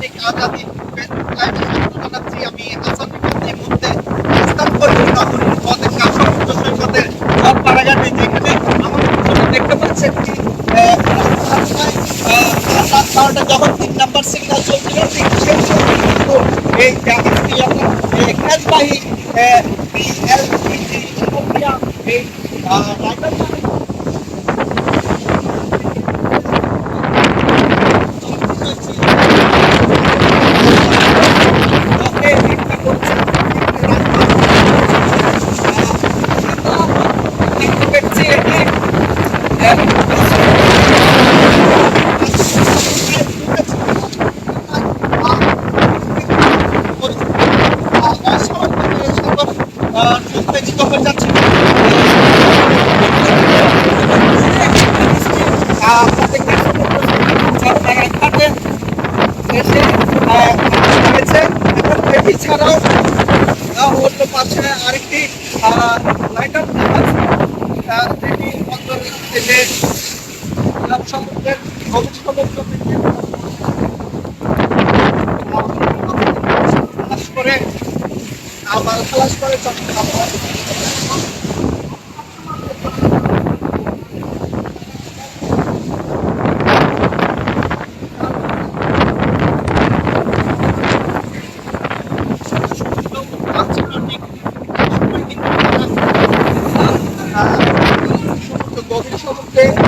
সৈনিক আজাদি জানাচ্ছি আমি হাসান এই মুহূর্তে অবস্থান করছি নগরীর পথে কাশর সৈকতে পাড়াঘাটে যেখানে আমাদের পিছনে দেখতে পাচ্ছেন কি আহ, রাস্তায়, আহ, রাত বারোটা যখন তিন নাম্বার সিগন্যাল চলছিল ঠিক সেই সময় কিন্তু এই জাহাজটি এই রাইডার ওকে একটা করছে দেখতে পাচ্ছি এখানে উত্তেজিত হয়ে যাচ্ছে আপনাদের এসে হয়েছে। এবং এছাড়াও আহ, অন্য পাশে আরেকটি জাহাজ আহ, যেটি থেকে সমুদ্রের গভীর সমুদ্র থেকে করে আবার খালাস করে চট্টগ্রাম। সেটি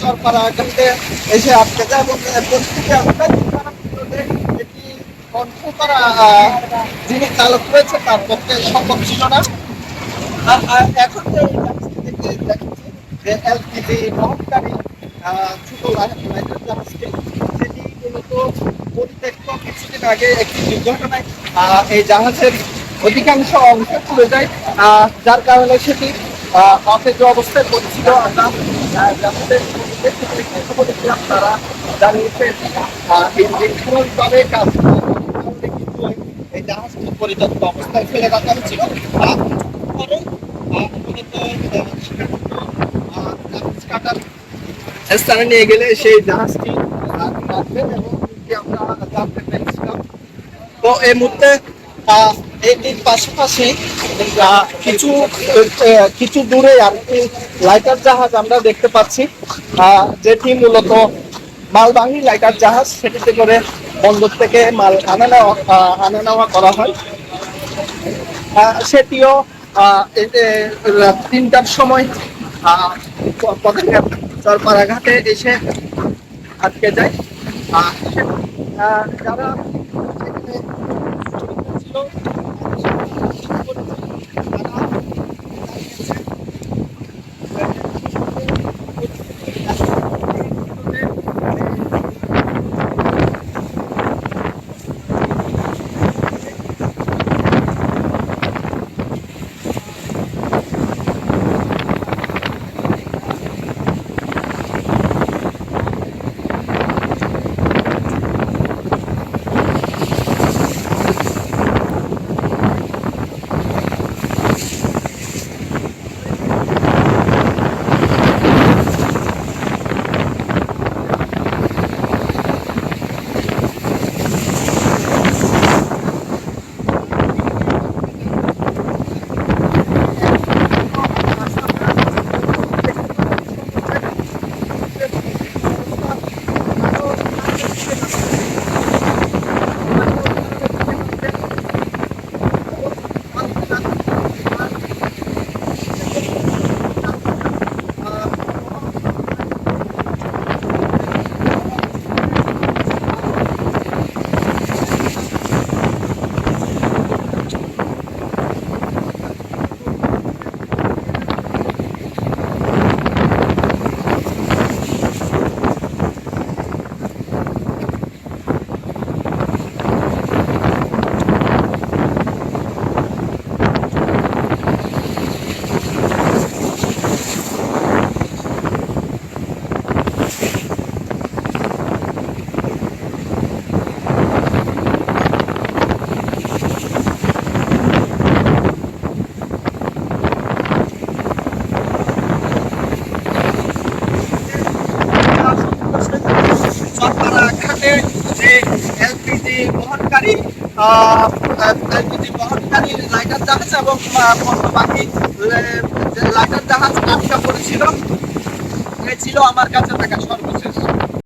চরপাড়া এখানে এসে আটকে যায় এবং এটি কন্ট্রোল করা যিনি চালক রয়েছে তার পক্ষে সম্ভব ছিল না আর এখন যে দেখাচ্ছে যে এলপিজি ছোট মূলত কিছুদিন আগে একটি দুর্ঘটনায় এই জাহাজের অধিকাংশ অংশ খুলে যায়। যার কারণে সেটি অকেজ অবস্থায় পড়ছিল। তারা এই জাহাজটি অবস্থায় ফেলে হয়েছিল। কাটার স্থানে নিয়ে গেলে সেই জাহাজটি রাখবে এবং কি আমরা জানতে পেরেছিলাম তো এই মুহূর্তে এটির পাশাপাশি কিছু কিছু দূরে আর কি লাইটার জাহাজ আমরা দেখতে পাচ্ছি। যেটি মূলত মালবাহী লাইটার জাহাজ, সেটিতে করে বন্দর থেকে মাল আনা নেওয়া আনা নেওয়া করা হয়। সেটিও তিনটার সময় চরপাড়া ঘাটে এসে আটকে যায়। যারা ね。লাইটার জাহাজ এবং আহ, লাইটার জাহাজ আটকা পড়েছিল এ ছিল আমার কাছে থাকা সর্বশেষ